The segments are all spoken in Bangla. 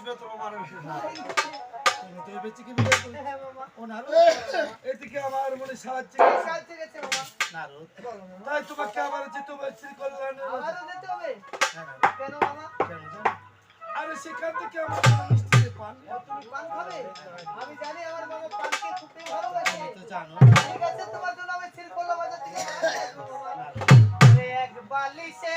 শুনে তোর? হ্যাঁ নারদ। এদিকে আমার মনে সাহায্য তাই তোমাকে আমার শ্রী যেতে হবে। হ্যাঁ, মামা কেন জানো? আরে সেখান থেকে আমার মিষ্টি পান পান খাবে? আমি জানি আমার মামা পানকে খুবই ভালোবাসে। তো জানো। ঠিক আছে তোমার জন্য আমি সিরকোলা বাজার থেকে আসব এক বালিশে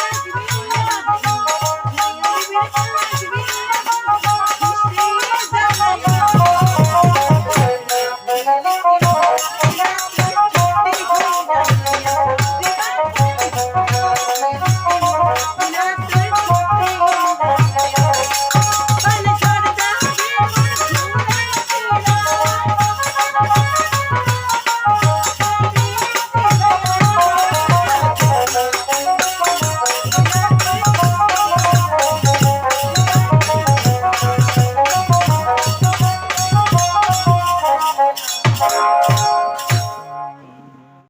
Thank you.